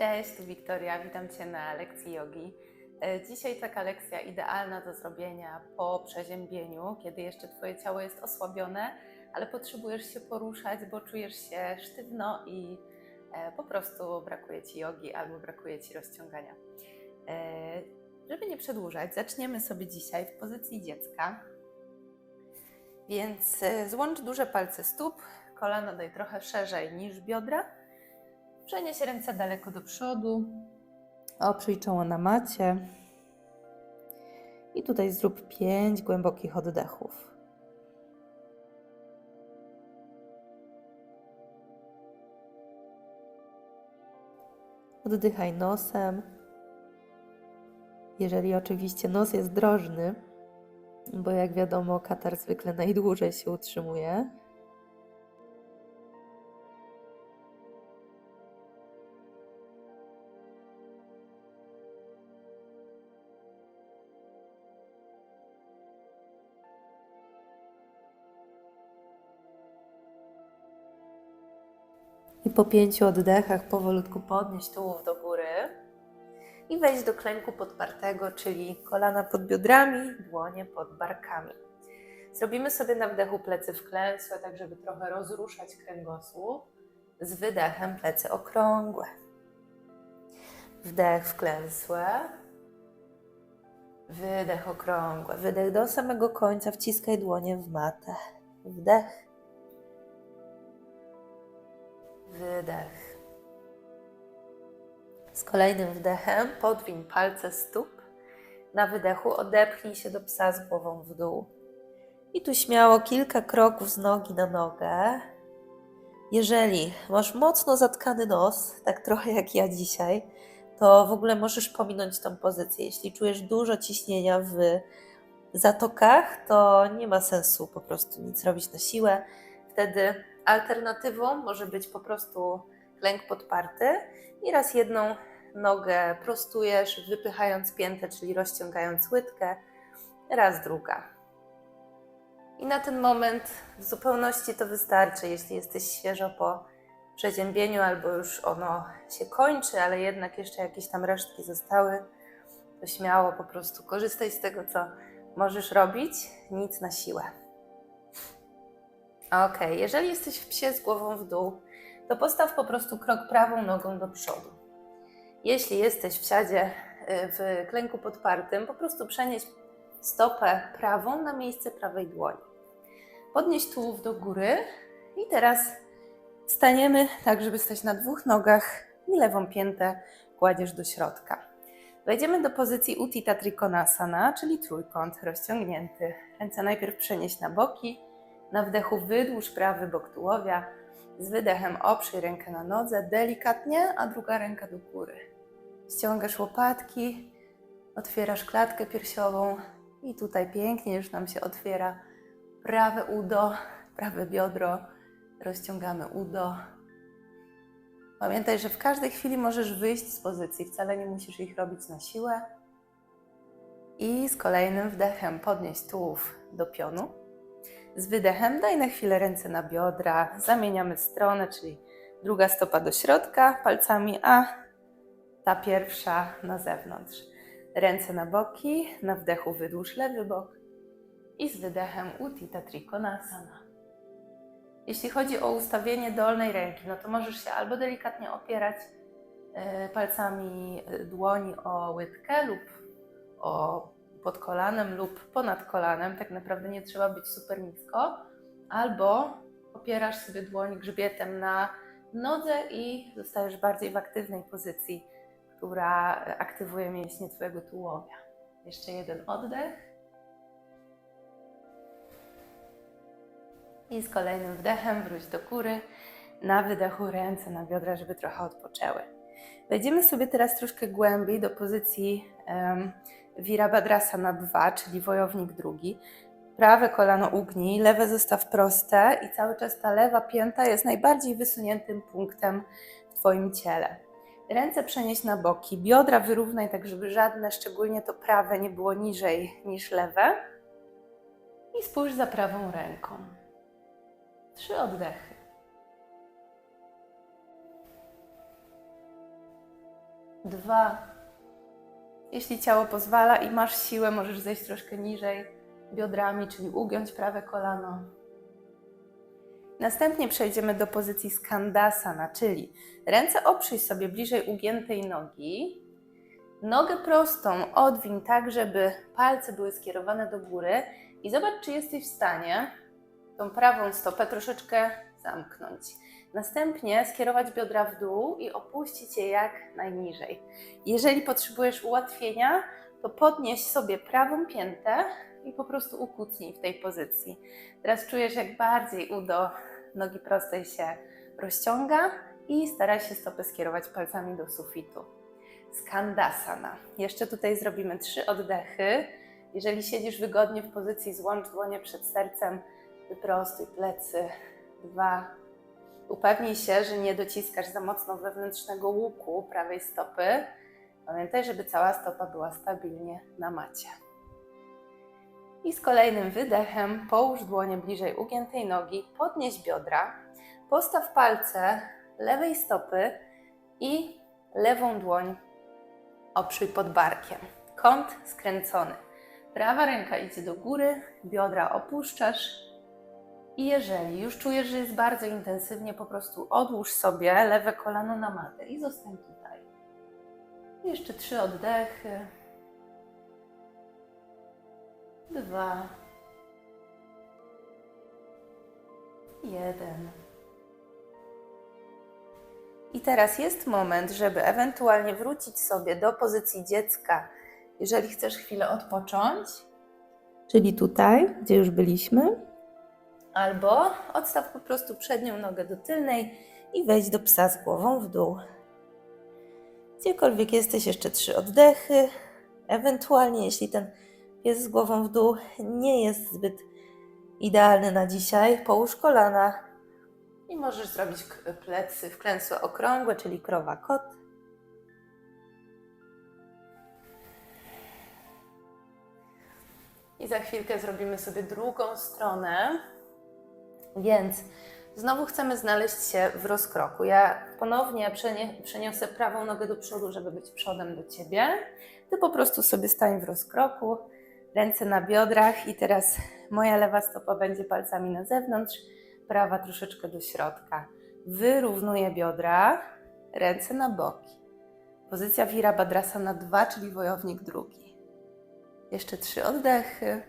Cześć, Wiktoria, witam Cię na lekcji jogi. E, Dzisiaj taka lekcja idealna do zrobienia po przeziębieniu, kiedy jeszcze Twoje ciało jest osłabione, ale potrzebujesz się poruszać, bo czujesz się sztywno i e, po prostu brakuje Ci jogi albo brakuje Ci rozciągania. E, Żeby nie przedłużać, zaczniemy sobie dzisiaj w pozycji dziecka. Więc złącz duże palce stóp, kolano daj trochę szerzej niż biodra. Przenieś ręce daleko do przodu. Oprzyj czoło na macie. I tutaj zrób pięć głębokich oddechów. Oddychaj nosem. Jeżeli oczywiście nos jest drożny, bo jak wiadomo, katar zwykle najdłużej się utrzymuje. Po pięciu oddechach powolutku podnieś tułów do góry i wejść do klęku podpartego, czyli kolana pod biodrami, dłonie pod barkami. Zrobimy sobie na wdechu plecy wklęsłe, tak żeby trochę rozruszać kręgosłup. Z wydechem plecy okrągłe. Wdech wklęsłe. Wydech okrągłe. Wydech do samego końca. Wciskaj dłonie w matę. Wdech. Wydech. Z kolejnym wdechem podwiń palce stóp. Na wydechu odepchnij się do psa z głową w dół. I tu śmiało kilka kroków z nogi na nogę. Jeżeli masz mocno zatkany nos, tak trochę jak ja dzisiaj, to w ogóle możesz pominąć tą pozycję. Jeśli czujesz dużo ciśnienia w zatokach, to nie ma sensu po prostu nic robić na siłę. Wtedy alternatywą może być po prostu klęk podparty i raz jedną nogę prostujesz, wypychając piętę, czyli rozciągając łydkę, raz druga. I na ten moment w zupełności to wystarczy, jeśli jesteś świeżo po przeziębieniu albo już ono się kończy, ale jednak jeszcze jakieś tam resztki zostały, to śmiało po prostu korzystaj z tego, co możesz robić, nic na siłę. Ok, jeżeli jesteś w psie z głową w dół, to postaw po prostu krok prawą nogą do przodu. Jeśli jesteś w siadzie y, w klęku podpartym, po prostu przenieś stopę prawą na miejsce prawej dłoni. Podnieś tułów do góry i teraz staniemy tak, żeby stać na dwóch nogach i lewą piętę kładziesz do środka. Wejdziemy do pozycji Uttita Trikonasana, czyli trójkąt rozciągnięty. Ręce najpierw przenieś na boki, na wdechu wydłuż prawy bok tułowia, z wydechem oprzyj rękę na nodze delikatnie, a druga ręka do góry. Ściągasz łopatki, otwierasz klatkę piersiową i tutaj pięknie już nam się otwiera prawe udo, prawe biodro. Rozciągamy udo. Pamiętaj, że w każdej chwili możesz wyjść z pozycji, wcale nie musisz ich robić na siłę. I z kolejnym wdechem podnieś tułów do pionu. Z wydechem daj na chwilę ręce na biodra, zamieniamy stronę, czyli druga stopa do środka palcami, a ta pierwsza na zewnątrz. Ręce na boki, na wdechu wydłuż lewy bok i z wydechem Uttita Trikonasana. Jeśli chodzi o ustawienie dolnej ręki, no to możesz się albo delikatnie opierać e, palcami e, dłoni o łydkę lub o pod kolanem lub ponad kolanem, tak naprawdę nie trzeba być super nisko, albo opierasz sobie dłoń grzbietem na nodze i zostajesz bardziej w aktywnej pozycji, która aktywuje mięśnie Twojego tułowia. Jeszcze jeden oddech. I z kolejnym wdechem wróć do góry. Na wydechu ręce na biodra, żeby trochę odpoczęły. Wejdziemy sobie teraz troszkę głębiej do pozycji um, Virabhadrasana 2, czyli wojownik drugi. Prawe kolano ugnij, lewe zostaw proste i cały czas ta lewa pięta jest najbardziej wysuniętym punktem w Twoim ciele. Ręce przenieś na boki, biodra wyrównaj tak, żeby żadne, szczególnie to prawe, nie było niżej niż lewe. I spójrz za prawą ręką. Trzy oddechy. dwa. Jeśli ciało pozwala i masz siłę, możesz zejść troszkę niżej biodrami, czyli ugiąć prawe kolano. Następnie przejdziemy do pozycji skandasana, czyli ręce oprzyj sobie bliżej ugiętej nogi. Nogę prostą odwiń tak, żeby palce były skierowane do góry i zobacz, czy jesteś w stanie tą prawą stopę troszeczkę zamknąć. Następnie skierować biodra w dół i opuścić je jak najniżej. Jeżeli potrzebujesz ułatwienia, to podnieś sobie prawą piętę i po prostu ukucnij w tej pozycji. Teraz czujesz, jak bardziej udo nogi prostej się rozciąga i staraj się stopy skierować palcami do sufitu. Skandasana. Jeszcze tutaj zrobimy trzy oddechy. Jeżeli siedzisz wygodnie w pozycji złącz dłonie przed sercem, wyprostuj plecy. Dwa. Upewnij się, że nie dociskasz za mocno wewnętrznego łuku prawej stopy. Pamiętaj, żeby cała stopa była stabilnie na macie. I z kolejnym wydechem połóż dłonie bliżej ugiętej nogi, podnieś biodra, postaw palce lewej stopy i lewą dłoń oprzyj pod barkiem. Kąt skręcony. Prawa ręka idzie do góry, biodra opuszczasz. I jeżeli już czujesz, że jest bardzo intensywnie, po prostu odłóż sobie lewe kolano na matę i zostań tutaj. Jeszcze trzy oddechy. Dwa. Jeden. I teraz jest moment, żeby ewentualnie wrócić sobie do pozycji dziecka, jeżeli chcesz chwilę odpocząć, czyli tutaj, gdzie już byliśmy, albo odstaw po prostu przednią nogę do tylnej i wejdź do psa z głową w dół. Gdziekolwiek jesteś, jeszcze trzy oddechy. Ewentualnie, jeśli ten pies z głową w dół nie jest zbyt idealny na dzisiaj, połóż kolana i możesz zrobić plecy wklęsłe okrągłe, czyli krowa kot. I za chwilkę zrobimy sobie drugą stronę. Więc znowu chcemy znaleźć się w rozkroku. Ja ponownie przeniosę prawą nogę do przodu, żeby być przodem do ciebie. Ty po prostu sobie stań w rozkroku, ręce na biodrach i teraz moja lewa stopa będzie palcami na zewnątrz, prawa troszeczkę do środka. Wyrównuję biodra, ręce na boki. Pozycja Virabhadrasana 2, czyli wojownik drugi. Jeszcze trzy oddechy.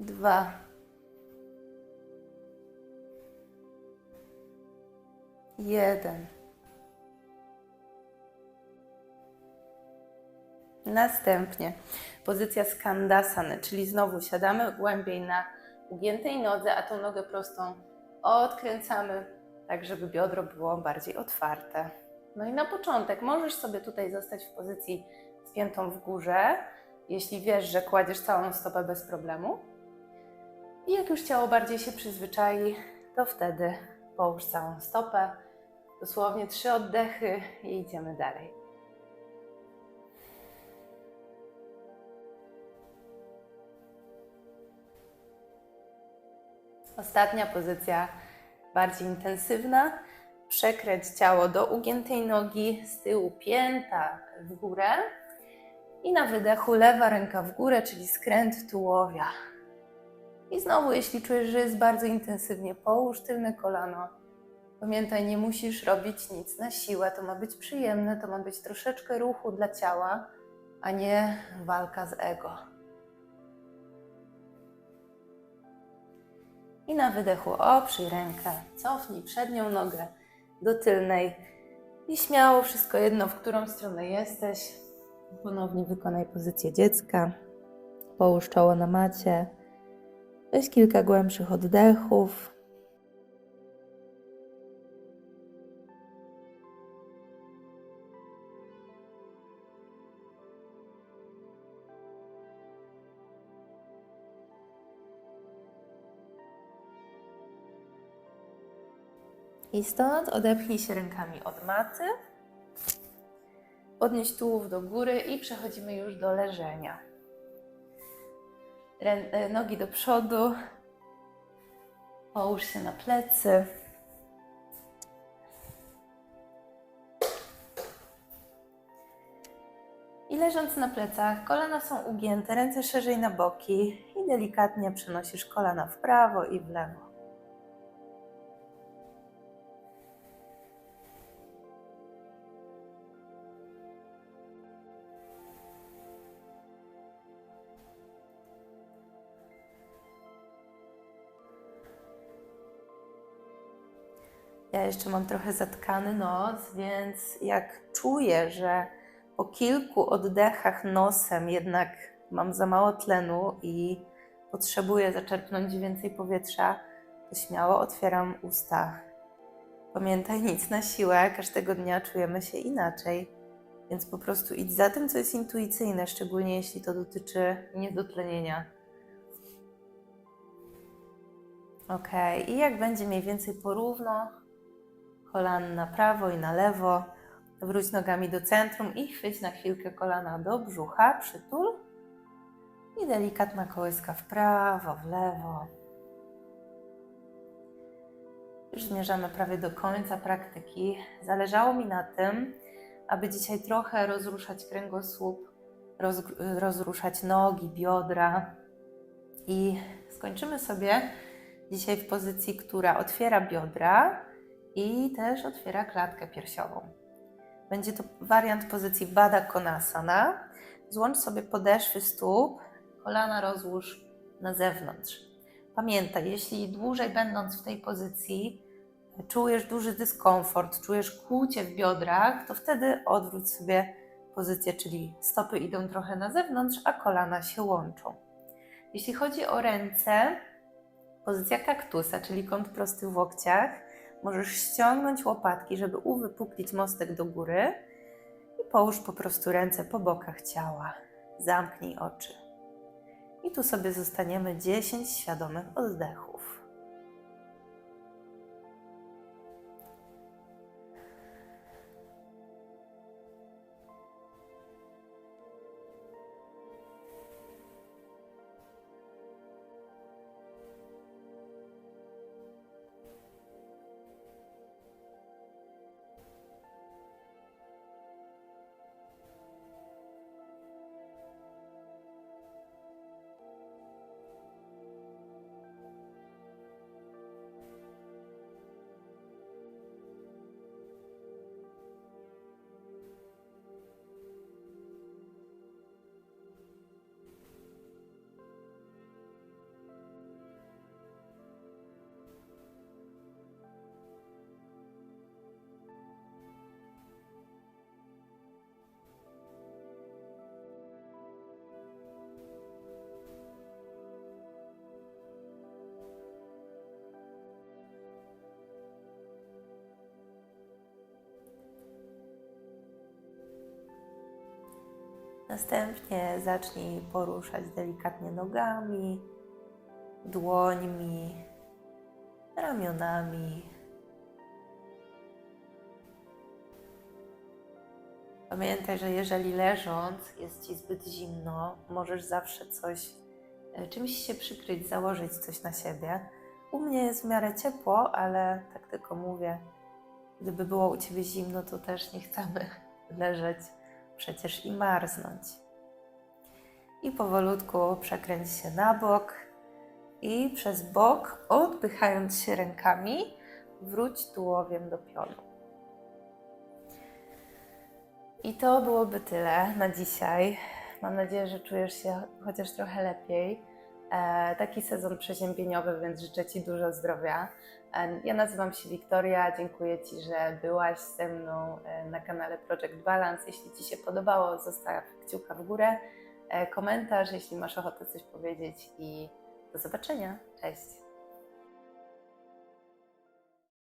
Dwa. Jeden. Następnie pozycja skandasany, czyli znowu siadamy głębiej na ugiętej nodze, a tą nogę prostą odkręcamy, tak żeby biodro było bardziej otwarte. No i na początek możesz sobie tutaj zostać w pozycji z piętą w górze, jeśli wiesz, że kładziesz całą stopę bez problemu. I jak już ciało bardziej się przyzwyczai, to wtedy połóż całą stopę, dosłownie trzy oddechy i idziemy dalej. Ostatnia pozycja, bardziej intensywna. Przekręć ciało do ugiętej nogi, z tyłu pięta w górę i na wydechu lewa ręka w górę, czyli skręt tułowia. I znowu, jeśli czujesz, że jest bardzo intensywnie, połóż tylne kolano. Pamiętaj, nie musisz robić nic na siłę, to ma być przyjemne, to ma być troszeczkę ruchu dla ciała, a nie walka z ego. I na wydechu oprzyj rękę, cofnij przednią nogę do tylnej i śmiało wszystko jedno, w którą stronę jesteś. Ponownie wykonaj pozycję dziecka. Połóż czoło na macie. Weź kilka głębszych oddechów. I stąd odepchnij się rękami od maty. Podnieś tułów do góry i przechodzimy już do leżenia. E, nogi do przodu, połóż się na plecy. I leżąc na plecach, kolana są ugięte, ręce szerzej na boki i delikatnie przenosisz kolana w prawo i w lewo. Ja jeszcze mam trochę zatkany nos, więc jak czuję, że po kilku oddechach nosem jednak mam za mało tlenu i potrzebuję zaczerpnąć więcej powietrza, to śmiało otwieram usta. Pamiętaj, nic na siłę, każdego dnia czujemy się inaczej, więc po prostu idź za tym, co jest intuicyjne, szczególnie jeśli to dotyczy niedotlenienia. Ok, i jak będzie mniej więcej porówno, kolan na prawo i na lewo. Wróć nogami do centrum i chwyć na chwilkę kolana do brzucha, przytul. I delikatna kołyska w prawo, w lewo. Już zmierzamy prawie do końca praktyki. Zależało mi na tym, aby dzisiaj trochę rozruszać kręgosłup, roz, rozruszać nogi, biodra. I skończymy sobie dzisiaj w pozycji, która otwiera biodra i też otwiera klatkę piersiową. Będzie to wariant pozycji Baddha Konasana. Złącz sobie podeszwy stóp, kolana rozłóż na zewnątrz. Pamiętaj, jeśli dłużej będąc w tej pozycji czujesz duży dyskomfort, czujesz kłucie w biodrach, to wtedy odwróć sobie pozycję, czyli stopy idą trochę na zewnątrz, a kolana się łączą. Jeśli chodzi o ręce, pozycja kaktusa, czyli kąt prosty w łokciach, Możesz ściągnąć łopatki, żeby uwypuklić mostek do góry i połóż po prostu ręce po bokach ciała. Zamknij oczy. I tu sobie zostaniemy 10 świadomych oddechów. Następnie zacznij poruszać delikatnie nogami, dłońmi, ramionami. Pamiętaj, że jeżeli leżąc jest ci zbyt zimno, możesz zawsze coś, e, czymś się przykryć, założyć coś na siebie. U mnie jest w miarę ciepło, ale tak tylko mówię, gdyby było u ciebie zimno, to też nie chcemy leżeć przecież i marznąć. I powolutku przekręć się na bok i przez bok, odpychając się rękami, wróć tułowiem do pionu. I to byłoby tyle na dzisiaj. Mam nadzieję, że czujesz się chociaż trochę lepiej. E, taki sezon przeziębieniowy, więc życzę Ci dużo zdrowia. E, ja nazywam się Wiktoria, dziękuję Ci, że byłaś ze mną e, na kanale Project Balance. Jeśli Ci się podobało, zostaw kciuka w górę, komentarz, jeśli masz ochotę coś powiedzieć i do zobaczenia. Cześć!